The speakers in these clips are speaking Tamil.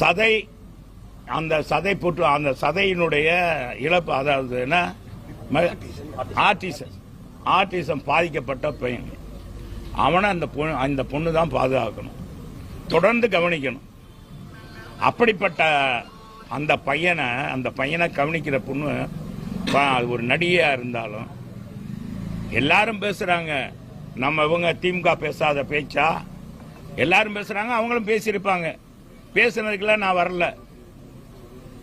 சதை அந்த சதை புற்று அந்த சதையினுடைய இழப்பு அதாவது என்ன? ஆர்டிசம். ஆர்டிசம் பாதிக்கப்பட்ட பையன் அவனை அந்த பொண்ணு அந்த பொண்ணு தான் பாதுகாக்கணும். தொடர்ந்து கவனிக்கணும். அப்படிப்பட்ட அந்த பையனை அந்த பையனை கவனிக்கிற பொண்ணு ப- அது ஒரு நடிகையா இருந்தாலும் எல்லாரும் பேசுறாங்க. நம்ம இவங்க திமுக பேசாத பேச்சா? எல்லாரும் பேசுறாங்க அவங்களும் பேசியிருப்பாங்க. பேசுனதுக்கெல்லாம் நான் வரல.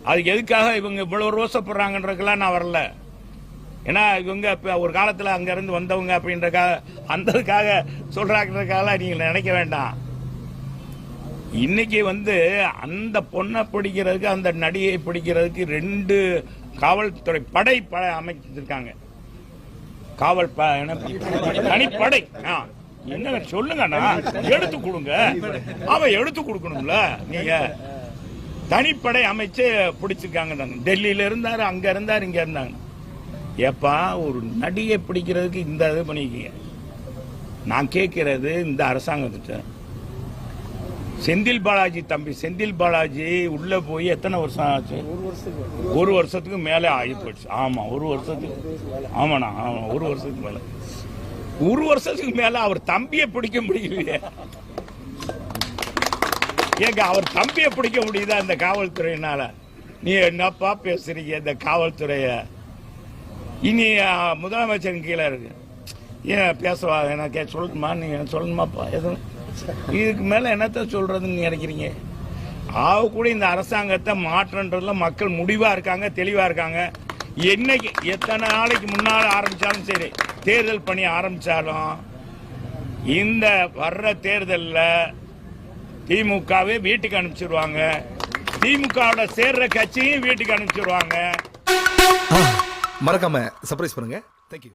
அதுக்கு எதுக்காக இவங்க இவ்வளவு ரோசப்படுறாங்கன்றதுக்கெல்லாம் நான் வரல. ஏன்னா இவங்க ஒரு காலத்தில் அங்கேருந்து வந்தவங்க அப்படின்றக்காக அந்ததுக்காக சொல்றாங்கிறதுக்காக நீங்க நினைக்க வேண்டாம். இன்னைக்கு வந்து அந்த பொண்ணை பிடிக்கிறதுக்கு அந்த நடிகை பிடிக்கிறதுக்கு ரெண்டு காவல்துறை படை அமைச்சிருக்காங்க. காவல் தனிப்படை. ஆ. என்ன சொல்லுங்கண்ணா. எடுத்து கொடுங்க. அவன் எடுத்து கொடுக்கணும்ல நீங்க. தனிப்படை அமைச்சு பிடிச்சிருக்காங்க டெல்லியில இருந்தாரு அங்க இருந்தாரு இங்க இருந்தாங்க. ஏப்பா ஒரு நடிகை பிடிக்கிறதுக்கு இந்த இது பண்ணிக்கீங்க நான் கேட்கிறது இந்த அரசாங்கத்திட்ட. செந்தில் பாலாஜி தம்பி செந்தில் பாலாஜி உள்ள போய் எத்தனை வருஷம் ஆச்சு? ஒரு வருஷத்துக்கு மேலே ஆகி போயிடுச்சு ஆமா ஒரு வருஷத்துக்கு. ஆமாண்ணா ஆமா ஒரு வருஷத்துக்கு மேலே. ஒரு வருஷத்துக்கு மேல அவர் தம்பியை பிடிக்க முடியலையே. ஏங்க அவர் தம்பியை பிடிக்க முடியுதா இந்த காவல்துறையினால? நீ என்னப்பா பேசுறீங்க இந்த காவல்துறைய? இனி முதலமைச்சர் கீழே இருக்கு. ஏன் பேசவா? எனக்கு சொல்லணுமா? நீங்க சொல்லணுமாப்பா? எதுவும்? இதுக்கு மேல என்னத்த சொல்றதுன்னு நினைக்கிறீங்க? ஆக கூட இந்த அரசாங்கத்தை மாற்றன்றதுல மக்கள் முடிவா இருக்காங்க தெளிவா இருக்காங்க. என்னைக்கு எத்தனை நாளைக்கு முன்னால் ஆரம்பிச்சாலும் சரி தேர்தல் பணி ஆரம்பிச்சாலும் இந்த வர்ற தேர்தலில் திமுகவே வீட்டுக்கு அனுப்பிச்சிருவாங்க. திமுகவோட சேர்ற கட்சியும் வீட்டுக்கு அனுப்பிச்சிருவாங்க. மறக்காம சர்ப்ரைஸ் பண்ணுங்க.